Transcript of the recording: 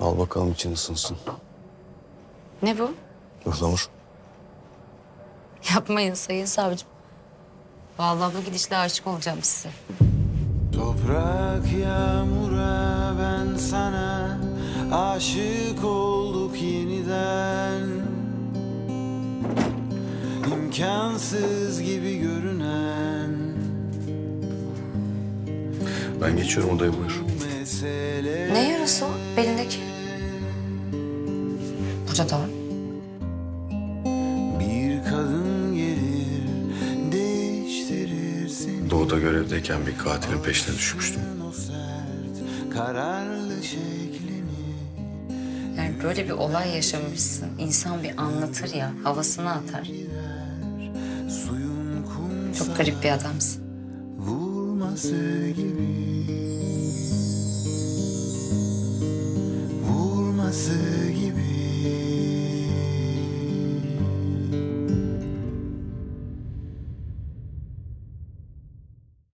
Al bakalım için ısınsın. Ne bu? Ihlamur. Yapmayın sayın savcım. Vallahi bu gidişle aşık olacağım size. Toprak yağmura ben sana aşık olduk yeniden İmkansız gibi görünen Ben geçiyorum odaya buyur. mesele Ne yarası o belindeki? Da var. Bir kadın gelir değiştirir seni Doğuda görevdeyken bir katilin peşine düşmüştüm. Kararlı şeklini Yani böyle bir olay yaşamışsın. İnsan bir anlatır ya, havasını atar. Suyun kum Çok garip bir adamsın. vurması gibi